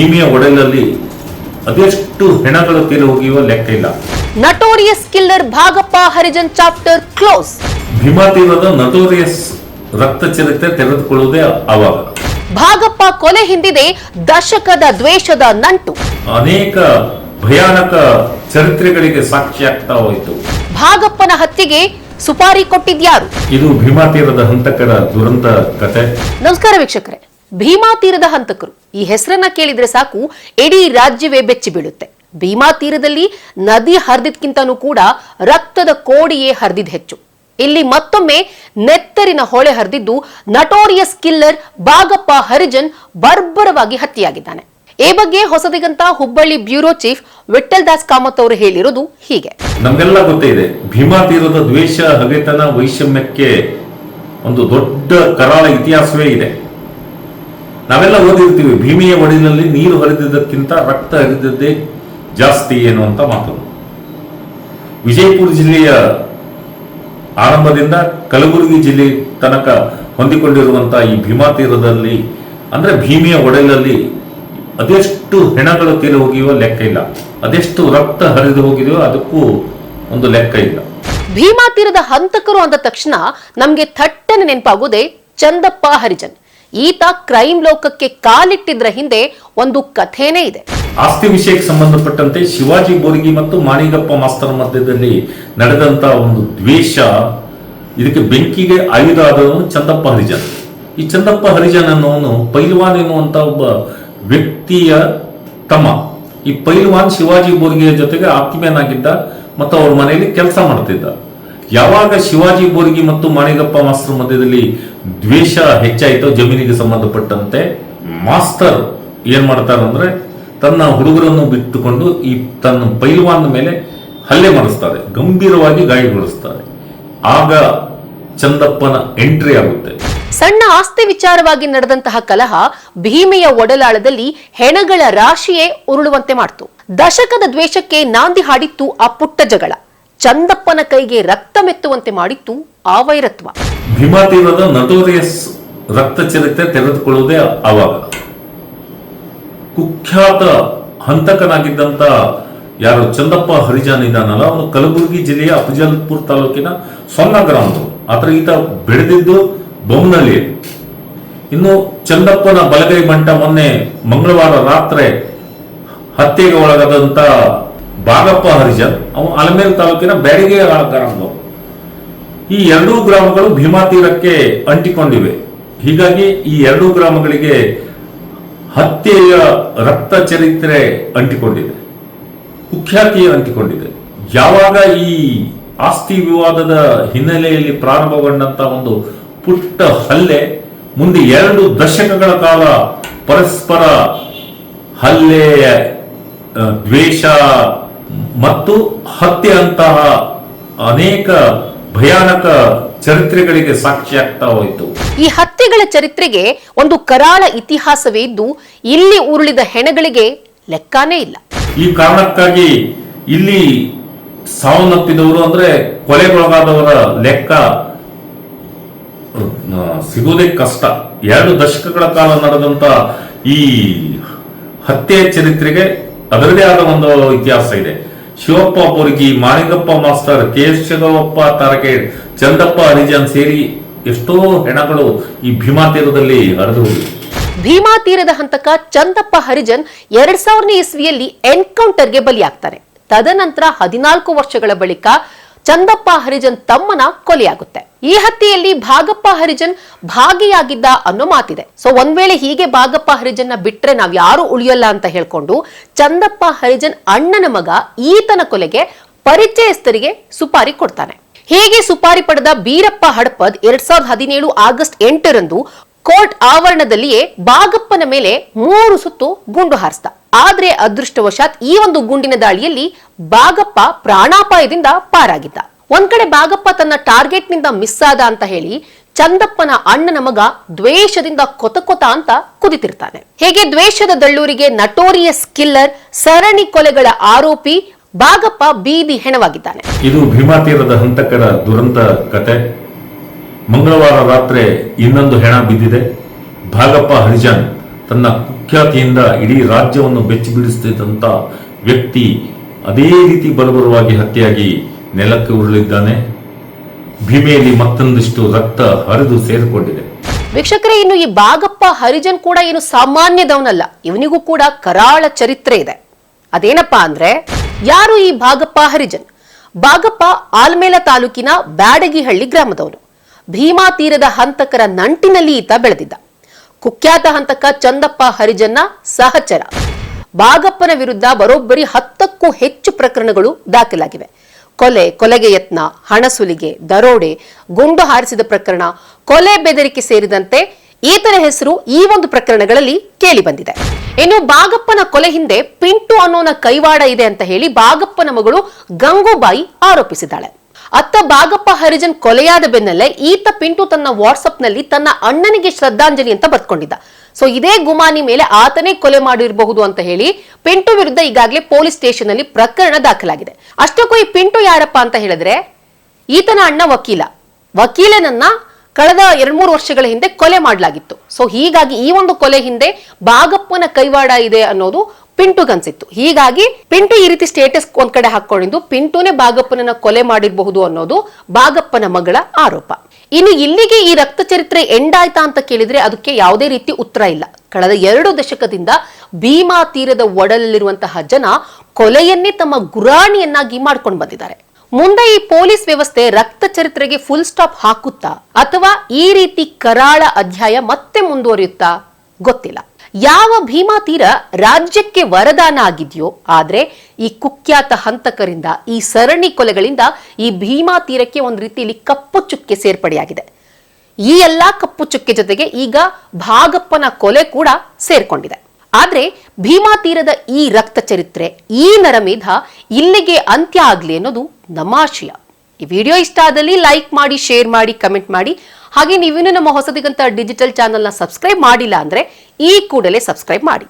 ಭೀಮಿಯ ಒಡಲಲ್ಲಿ ಅದೆಷ್ಟು ಹೆಣಗಳು ತೀರಿ ಹೋಗಿಯೋ ಲೆಕ್ಕ ಇಲ್ಲ. Notorious killer Bhagappa Harijan chapter close Bhima ತೀರದ ನಟೋರಿಯಸ್ ರಕ್ತ ಚರಿತ್ರೆ ತೆರೆದುಕೊಳ್ಳುವುದೇ ಅವಾಗ. ಭಾಗಪ್ಪ ಕೊಲೆ ಹಿಂದಿದೆ ದಶಕದ ದ್ವೇಷದ ನಂಟು. ಅನೇಕ ಭಯಾನಕ ಚರಿತ್ರೆಗಳಿಗೆ ಸಾಕ್ಷಿಯಾಗ್ತಾ ಹೋಯಿತು. ಭಾಗಪ್ಪನ ಹತ್ಯೆಗೆ ಸುಪಾರಿ ಕೊಟ್ಟಿದ್ಯಾರು? ಇದು ಭೀಮಾ ತೀರದ ಹಂತಕರ ದುರಂತ ಕತೆ. ನಮಸ್ಕಾರ ವೀಕ್ಷಕರೇ. ಭೀಮಾ ತೀರದ ಹಂತಕರು. ಈ ಹೆಸರನ್ನ ಕೇಳಿದ್ರೆ ಸಾಕು, ಇಡೀ ರಾಜ್ಯವೇ ಬೆಚ್ಚಿ ಬೀಳುತ್ತೆ. ಭೀಮಾ ತೀರದಲ್ಲಿ ನದಿ ಹರಿದಿದ್ಕಿಂತನೂ ಕೂಡ ರಕ್ತದ ಕೋಡಿಯೇ ಹರಿದಿದ್ ಹೆಚ್ಚು. ಇಲ್ಲಿ ಮತ್ತೊಮ್ಮೆ ನೆತ್ತರಿನ ಹೊಳೆ ಹರಿದಿದ್ದು ನಟೋರಿಯಸ್ ಕಿಲ್ಲರ್ ಬಾಗಪ್ಪ ಹರಿಜನ್ ಬರ್ಬರವಾಗಿ ಹತ್ಯೆಯಾಗಿದ್ದಾನೆ. ಈ ಬಗ್ಗೆ ಹೊಸದಿಗಂತ ಹುಬ್ಬಳ್ಳಿ ಬ್ಯೂರೋ ಚೀಫ್ ವಿಠಲ್ ದಾಸ್ ಕಾಮತ್ ಅವರು ಹೇಳಿರೋದು ಹೀಗೆ. ನಮಗೆಲ್ಲ ಗೊತ್ತೇ ಇದೆ, ಭೀಮಾ ತೀರದ ದ್ವೇಷ, ಹಗೆತನ, ವೈಷಮ್ಯಕ್ಕೆ ಒಂದು ದೊಡ್ಡ ಕರಾಳ ಇತಿಹಾಸವೇ ಇದೆ. ನಾವೆಲ್ಲ ಓದಿರ್ತೀವಿ. ಭೀಮಿಯ ಒಡಿನಲ್ಲಿ ನೀರು ಹರಿದಿದ್ದಕ್ಕಿಂತ ರಕ್ತ ಹರಿದದ್ದೇ ಜಾಸ್ತಿ ಎನ್ನುವಂತ ಮಾತು. ವಿಜಯಪುರ ಜಿಲ್ಲೆಯ ಆರಂಭದಿಂದ ಕಲಬುರಗಿ ಜಿಲ್ಲೆ ತನಕ ಹೊಂದಿಕೊಂಡಿರುವಂತಹ ಈ ಭೀಮಾ ತೀರದಲ್ಲಿ, ಅಂದ್ರೆ ಭೀಮಿಯ ಒಡೆಲಲ್ಲಿ ಅದೆಷ್ಟು ಹೆಣಗಳು ತೀರಿ ಹೋಗಿಯೋ ಲೆಕ್ಕ ಇಲ್ಲ. ಅದೆಷ್ಟು ರಕ್ತ ಹರಿದು ಹೋಗಿದೆಯೋ ಅದಕ್ಕೂ ಒಂದು ಲೆಕ್ಕ ಇಲ್ಲ. ಭೀಮಾ ತೀರದ ಹಂತಕರು ಅಂದ ತಕ್ಷಣ ನಮ್ಗೆ ಥಟ್ಟನೆ ನೆನಪಾಗುವುದೇ ಚಂದಪ್ಪ ಹರಿಜನ್. ಈತ ಕ್ರೈಮ್ ಲೋಕಕ್ಕೆ ಕಾಲಿಟ್ಟಿದ್ರ ಹಿಂದೆ ಒಂದು ಕಥೆನೇ ಇದೆ. ಆಸ್ತಿ ವಿಷಯಕ್ಕೆ ಸಂಬಂಧಪಟ್ಟಂತೆ ಶಿವಾಜಿ ಬೋರ್ಗಿ ಮತ್ತು ಮಾಣಿಗಪ್ಪ ಮಾಸ್ತರ ಮಧ್ಯದಲ್ಲಿ ನಡೆದಂತ ಒಂದು ದ್ವೇಷ, ಇದಕ್ಕೆ ಬೆಂಕಿಗೆ ಆಯುಧ ಆದವನು ಚಂದಪ್ಪ ಹರಿಜನ್. ಈ ಚಂದಪ್ಪ ಹರಿಜನ್ ಅನ್ನೋನು ಪೈಲ್ವಾನ್ ಎನ್ನುವಂತ ಒಬ್ಬ ವ್ಯಕ್ತಿಯ ತಮ್ಮ. ಈ ಪೈಲ್ವಾನ್ ಶಿವಾಜಿ ಬೋರ್ಗಿಯ ಜೊತೆಗೆ ಆತ್ಮೀಯನಾಗಿದ್ದ ಮತ್ತು ಅವ್ರ ಮನೆಯಲ್ಲಿ ಕೆಲಸ ಮಾಡ್ತಿದ್ದ. ಯಾವಾಗ ಶಿವಾಜಿ ಬೋರ್ಗಿ ಮತ್ತು ಮಾಣಿಗಪ್ಪ ಮಾಸ್ಟರ್ ಮಧ್ಯದಲ್ಲಿ ದ್ವೇಷ ಹೆಚ್ಚಾಯಿತೋ, ಜಮೀನಿಗೆ ಸಂಬಂಧಪಟ್ಟಂತೆ ಮಾಸ್ತರ್ ಏನ್ ಮಾಡ್ತಾರಂದ್ರೆ ತನ್ನ ಹುಡುಗರನ್ನು ಬಿಟ್ಟುಕೊಂಡು ಈ ತನ್ನ ಪೈಲ್ವಾನ್ ಮೇಲೆ ಹಲ್ಲೆ ಮಾಡಿಸ್ತಾರೆ, ಗಂಭೀರವಾಗಿ ಗಾಯಗೊಳಿಸ್ತಾರೆ ಆಗ ಚಂದಪ್ಪನ ಎಂಟ್ರಿ ಆಗುತ್ತೆ. ಸಣ್ಣ ಆಸ್ತಿ ವಿಚಾರವಾಗಿ ನಡೆದಂತಹ ಕಲಹ ಭೀಮೆಯ ಒಡಲಾಳದಲ್ಲಿ ಹೆಣಗಳ ರಾಶಿಯೇ ಉರುಳುವಂತೆ ಮಾಡ್ತು. ದಶಕದ ದ್ವೇಷಕ್ಕೆ ನಾಂದಿ ಹಾಡಿತ್ತು ಆ ಪುಟ್ಟ ಜಗಳ. ಚಂದಪ್ಪನ ಕೈಗೆ ರಕ್ತ ಮೆತ್ತುವಂತೆ ಮಾಡಿತ್ತು ಆ ವೈರತ್ವ. ಭೀಮಾ ತೀರದ ನಟೋರಿಯಸ್ ರಕ್ತ ಚರಿತ್ರೆ ತೆರೆದುಕೊಳ್ಳುವುದೇ ಆವಾಗ ಕುಖ್ಯಾತ ಹಂತಕನಾಗಿದ್ದಂತ ಯಾರು ಚಂದಪ್ಪ ಹರಿಜಾನ್ ಇದ್ದಾನಲ್ಲ ಅವನು ಕಲಬುರಗಿ ಜಿಲ್ಲೆಯ ಅಫಜಲ್ಪುರ್ ತಾಲೂಕಿನ ಸೊನ್ನ ಗ್ರಾಮದವರು ಆದ್ರೆ ಈತ ಬೆಳೆದಿದ್ದು ಬೊಮ್ಮನಹಳ್ಳಿ ಇನ್ನು ಚಂದಪ್ಪನ ಬಲಗೈ ಮಂಟ ಮೊನ್ನೆ ಮಂಗಳವಾರ ರಾತ್ರಿ ಹತ್ಯೆಗೆ ಒಳಗಾದಂತ ಬಾಗಪ್ಪ ಹರಿಜನ್ ಅವನು ಅಲಮೇಲ್ ತಾಲೂಕಿನ ಬ್ಯಾಡಿಗೆ ಗ್ರಾಮದವರು ಈ ಎರಡೂ ಗ್ರಾಮಗಳು ಭೀಮಾ ತೀರಕ್ಕೆ ಅಂಟಿಕೊಂಡಿವೆ. ಹೀಗಾಗಿ ಈ ಎರಡೂ ಗ್ರಾಮಗಳಿಗೆ ಹತ್ಯೆಯ ರಕ್ತ ಚರಿತ್ರೆ ಅಂಟಿಕೊಂಡಿದೆ. ಕುಖ್ಯಾತಿ ಅಂಟಿಕೊಂಡಿದೆ. ಯಾವಾಗ ಈ ಆಸ್ತಿ ವಿವಾದದ ಹಿನ್ನೆಲೆಯಲ್ಲಿ ಪ್ರಾರಂಭಗೊಂಡಂತ ಒಂದು ಪುಟ್ಟ ಹಲ್ಲೆ, ಮುಂದೆ ಎರಡು ದಶಕಗಳ ಕಾಲ ಪರಸ್ಪರ ಹಲ್ಲೆ ದ್ವೇಷ ಮತ್ತು ಹತ್ಯೆ ಅಂತಹ ಅನೇಕ ಭಯಾನಕ ಚರಿತ್ರೆಗಳಿಗೆ ಸಾಕ್ಷಿಯಾಗ್ತಾ ಹೋಯಿತು. ಈ ಹತ್ಯೆಗಳ ಚರಿತ್ರೆಗೆ ಒಂದು ಕರಾಳ ಇತಿಹಾಸವೇ ಇದ್ದು ಇಲ್ಲಿ ಉರುಳಿದ ಹೆಣಗಳಿಗೆ ಲೆಕ್ಕಾನೇ ಇಲ್ಲ. ಈ ಕಾರಣಕ್ಕಾಗಿ ಇಲ್ಲಿ ಸಾವನ್ನಪ್ಪಿದವರು ಅಂದ್ರೆ ಕೊಲೆಗೊಳಗಾದವರ ಲೆಕ್ಕ ಸಿಗುವುದೇ ಕಷ್ಟ. ಎರಡು ದಶಕಗಳ ಕಾಲ ನಡೆದಂತ ಈ ಹತ್ಯೆ ಚರಿತ್ರೆಗೆ ಅದರದೇ ಆದ ಒಂದು ಇತಿಹಾಸ ಇದೆ. ಶಿವಪ್ಪ ಬೋರ್ಗಿ ಮಾಣಿಗಪ್ಪ ಮಾಸ್ಟರ್ ಕೇಶವಪ್ಪ ತಾರಕೆ ಚಂದಪ್ಪ ಹರಿಜನ್ ಸೇರಿ ಎಷ್ಟೋ ಹೆಣಗಳು ಈ ಭೀಮಾ ತೀರದಲ್ಲಿ ಹರಿದು ಭೀಮಾ ತೀರದ ಹಂತಕ ಚಂದಪ್ಪ ಹರಿಜನ್ ಎರಡ್ ಸಾವಿರನೇ ಇಸ್ವಿಯಲ್ಲಿ ಎನ್ಕೌಂಟರ್ಗೆ ಬಲಿಯಾಗ್ತಾರೆ. ತದನಂತರ ಹದಿನಾಲ್ಕು ವರ್ಷಗಳ ಬಳಿಕ ಚಂದಪ್ಪ ಹರಿಜನ್ ತಮ್ಮನ ಕೊಲೆಯಾಗುತ್ತೆ. ಈ ಹತ್ಯೆಯಲ್ಲಿ ಭಾಗಪ್ಪ ಹರಿಜನ್ ಭಾಗಿಯಾಗಿದ್ದ ಅನ್ನೋ ಮಾತಿದೆ. ಸೊ ಒಂದ್ ವೇಳೆ ಹೀಗೆ ಭಾಗಪ್ಪ ಹರಿಜನ್ನ ಬಿಟ್ರೆ ನಾವ್ ಯಾರು ಉಳಿಯಲ್ಲ ಅಂತ ಹೇಳ್ಕೊಂಡು ಚಂದಪ್ಪ ಹರಿಜನ್ ಅಣ್ಣನ ಮಗ ಈತನ ಕೊಲೆಗೆ ಪರಿಚಯಸ್ಥರಿಗೆ ಸುಪಾರಿ ಕೊಡ್ತಾನೆ. ಹೇಗೆ ಸುಪಾರಿ ಪಡೆದ ಬೀರಪ್ಪ ಹಡಪದ್ ಎರಡ್ ಸಾವಿರದ ಹದಿನೇಳು ಆಗಸ್ಟ್ ಎಂಟರಂದು ಕೋರ್ಟ್ ಆವರಣದಲ್ಲಿಯೇ ಬಾಗಪ್ಪನ ಮೇಲೆ ಮೂರು ಸುತ್ತು ಗುಂಡು ಹಾರಿಸಿದ. ಆದ್ರೆ ಅದೃಷ್ಟವಶಾತ್ ಈ ಒಂದು ಗುಂಡಿನ ದಾಳಿಯಲ್ಲಿ ಬಾಗಪ್ಪ ಪ್ರಾಣಾಪಾಯದಿಂದ ಪಾರಾಗಿದ್ದ. ಒಂದ್ ಕಡೆ ಬಾಗಪ್ಪ ತನ್ನ ಟಾರ್ಗೆಟ್ನಿಂದ ಮಿಸ್ ಆದ ಅಂತ ಹೇಳಿ ಚಂದಪ್ಪನ ಅಣ್ಣನ ಮಗ ದ್ವೇಷದಿಂದ ಕೊತ ಕೊತ ಅಂತ ಕುದಿತಿರ್ತಾನೆ. ಹೇಗೆ ದ್ವೇಷದ ದಳ್ಳೂರಿಗೆ ನಟೋರಿಯಸ್ ಕಿಲ್ಲರ್ ಸರಣಿ ಕೊಲೆಗಳ ಆರೋಪಿ ಬಾಗಪ್ಪ ಬೀದಿ ಹೆಣವಾಗಿದ್ದಾನೆ. ಇದು ಭೀಮಾತೀರದ ಹಂತಕರ ದುರಂತ ಕತೆ. ಮಂಗಳವಾರ ರಾತ್ರಿ ಇನ್ನೊಂದು ಹೆಣ ಬಿದ್ದಿದೆ. ಭಾಗಪ್ಪ ಹರಿಜನ್ ತನ್ನ ಕುಖ್ಯಾತಿಯಿಂದ ಇಡೀ ರಾಜ್ಯವನ್ನು ಬೆಚ್ಚಿ ವ್ಯಕ್ತಿ ಅದೇ ರೀತಿ ಬಲಬರವಾಗಿ ಹತ್ಯೆಯಾಗಿ ನೆಲಕ್ಕೆ ಉರುಳಿದ್ದಾನೆ. ಭೀಮೆಯಲ್ಲಿ ಮತ್ತೊಂದಿಷ್ಟು ರಕ್ತ ಹರಿದು ಸೇರಿಕೊಂಡಿದೆ. ವೀಕ್ಷಕರೇ, ಇನ್ನು ಈ ಭಾಗಪ್ಪ ಹರಿಜನ್ ಕೂಡ ಏನು ಸಾಮಾನ್ಯದವನಲ್ಲ. ಇವನಿಗೂ ಕೂಡ ಕರಾಳ ಚರಿತ್ರೆ ಇದೆ. ಅದೇನಪ್ಪಾ ಅಂದ್ರೆ, ಯಾರು ಈ ಭಾಗಪ್ಪ ಹರಿಜನ್? ಭಾಗಪ್ಪ ಆಲ್ಮೇಲ ತಾಲೂಕಿನ ಬ್ಯಾಡಗಿಹಳ್ಳಿ ಗ್ರಾಮದವನು. ಭೀಮಾ ತೀರದ ಹಂತಕರ ನಂಟಿನಲ್ಲಿ ಈತ ಬೆಳೆದಿದ್ದ. ಕುಖ್ಯಾತ ಹಂತಕ ಚಂದಪ್ಪ ಹರಿಜನ್ನ ಸಹಚರ. ಬಾಗಪ್ಪನ ವಿರುದ್ಧ ಬರೋಬ್ಬರಿ ಹತ್ತಕ್ಕೂ ಹೆಚ್ಚು ಪ್ರಕರಣಗಳು ದಾಖಲಾಗಿವೆ. ಕೊಲೆ, ಕೊಲೆಗೆ ಯತ್ನ ಹಣ ಸುಲಿಗೆ ದರೋಡೆ, ಗುಂಡು ಹಾರಿಸಿದ ಪ್ರಕರಣ, ಕೊಲೆ ಬೆದರಿಕೆ ಸೇರಿದಂತೆ ಈತನ ಹೆಸರು ಈ ಒಂದು ಪ್ರಕರಣಗಳಲ್ಲಿ ಕೇಳಿ ಬಂದಿದೆ. ಇನ್ನು ಬಾಗಪ್ಪನ ಕೊಲೆ ಹಿಂದೆ ಪಿಂಟು ಅನ್ನೋನ ಕೈವಾಡ ಇದೆ ಅಂತ ಹೇಳಿ ಬಾಗಪ್ಪನ ಮಗಳು ಗಂಗೂಬಾಯಿ ಆರೋಪಿಸಿದ್ದಾಳೆ. ಅತ್ತ ಬಾಗಪ್ಪ ಹರಿಜನ್ ಕೊಲೆಯಾದ ಬೆನ್ನಲ್ಲೇ ಈತ ಪಿಂಟು ತನ್ನ ವಾಟ್ಸಪ್ನಲ್ಲಿ ತನ್ನ ಅಣ್ಣನಿಗೆ ಶ್ರದ್ಧಾಂಜಲಿ ಅಂತ ಬರ್ಕೊಂಡಿದ್ದ ಸೊ ಇದೇ ಗುಮಾನಿ ಮೇಲೆ ಆತನೇ ಕೊಲೆ ಮಾಡಿರಬಹುದು ಅಂತ ಹೇಳಿ ಪಿಂಟು ವಿರುದ್ಧ ಈಗಾಗಲೇ ಪೊಲೀಸ್ ಸ್ಟೇಷನ್ ಅಲ್ಲಿ ಪ್ರಕರಣ ದಾಖಲಾಗಿದೆ. ಅಷ್ಟಕ್ಕೂ ಈ ಪಿಂಟು ಯಾರಪ್ಪ ಅಂತ ಹೇಳಿದ್ರೆ, ಈತನ ಅಣ್ಣ ವಕೀಲ. ವಕೀಲನನ್ನ ಕಳೆದ ಎರಡ್ ಮೂರು ವರ್ಷಗಳ ಹಿಂದೆ ಕೊಲೆ ಮಾಡಲಾಗಿತ್ತು. ಸೊ ಹೀಗಾಗಿ ಈ ಒಂದು ಕೊಲೆ ಹಿಂದೆ ಬಾಗಪ್ಪನ ಕೈವಾಡ ಇದೆ ಅನ್ನೋದು ಪಿಂಟುಗನ್ಸಿತ್ತು ಹೀಗಾಗಿ ಪಿಂಟು ಈ ರೀತಿ ಸ್ಟೇಟಸ್ ಒಂದ್ ಕಡೆ ಹಾಕೊಂಡಿದ್ದು, ಪಿಂಟುನೇ ಬಾಗಪ್ಪನನ್ನ ಕೊಲೆ ಮಾಡಿರಬಹುದು ಅನ್ನೋದು ಬಾಗಪ್ಪನ ಮಗಳ ಆರೋಪ. ಇನ್ನು ಇಲ್ಲಿಗೆ ಈ ರಕ್ತ ಚರಿತ್ರೆ ಎಂಡ್ ಆಯ್ತಾ ಅಂತ ಕೇಳಿದ್ರೆ ಅದಕ್ಕೆ ಯಾವುದೇ ರೀತಿ ಉತ್ತರ ಇಲ್ಲ. ಕಳೆದ ಎರಡು ದಶಕದಿಂದ ಭೀಮಾ ತೀರದ ಒಡಲಲ್ಲಿರುವಂತಹ ಜನ ಕೊಲೆಯನ್ನೇ ತಮ್ಮ ಗುರಾಣಿಯನ್ನಾಗಿ ಮಾಡ್ಕೊಂಡು ಬಂದಿದ್ದಾರೆ. ಮುಂದೆ ಈ ಪೊಲೀಸ್ ವ್ಯವಸ್ಥೆ ರಕ್ತ ಚರಿತ್ರೆಗೆ ಫುಲ್ ಸ್ಟಾಪ್ ಹಾಕುತ್ತಾ ಅಥವಾ ಈ ರೀತಿ ಕರಾಳ ಅಧ್ಯಾಯ ಮತ್ತೆ ಮುಂದುವರಿಯುತ್ತಾ ಗೊತ್ತಿಲ್ಲ. ಯಾವ ಭೀಮಾ ತೀರ ರಾಜ್ಯಕ್ಕೆ ವರದಾನ ಆಗಿದೆಯೋ ಆದ್ರೆ ಈ ಕುಖ್ಯಾತ ಹಂತಕರಿಂದ, ಈ ಸರಣಿ ಕೊಲೆಗಳಿಂದ ಈ ಭೀಮಾ ತೀರಕ್ಕೆ ಒಂದು ರೀತಿಯಲ್ಲಿ ಕಪ್ಪು ಚುಕ್ಕೆ ಸೇರ್ಪಡೆಯಾಗಿದೆ. ಈ ಎಲ್ಲಾ ಕಪ್ಪು ಚುಕ್ಕೆ ಜೊತೆಗೆ ಈಗ ಭಾಗಪ್ಪನ ಕೊಲೆ ಕೂಡ ಸೇರ್ಕೊಂಡಿದೆ. ಆದ್ರೆ ಭೀಮಾ ತೀರದ ಈ ರಕ್ತ ಚರಿತ್ರೆ, ಈ ನರಮೇಧ ಇಲ್ಲಿಗೆ ಅಂತ್ಯ ಆಗ್ಲಿ ಅನ್ನೋದು ನಮ್ಮ ಈ ವಿಡಿಯೋ ಇಷ್ಟ ಆದಲ್ಲಿ ಲೈಕ್ ಮಾಡಿ, ಶೇರ್ ಮಾಡಿ, ಕಮೆಂಟ್ ಮಾಡಿ. ಹಾಗೆ ನೀವಿನ್ನೂ ನಮ್ಮ ಹೊಸದಿಗಂತ ಡಿಜಿಟಲ್ ಚಾನೆಲ್ನ ಸಬ್ಸ್ಕ್ರೈಬ್ ಮಾಡಿಲ್ಲ ಅಂದರೆ ಈ ಕೂಡಲೇ ಸಬ್ಸ್ಕ್ರೈಬ್ ಮಾಡಿ.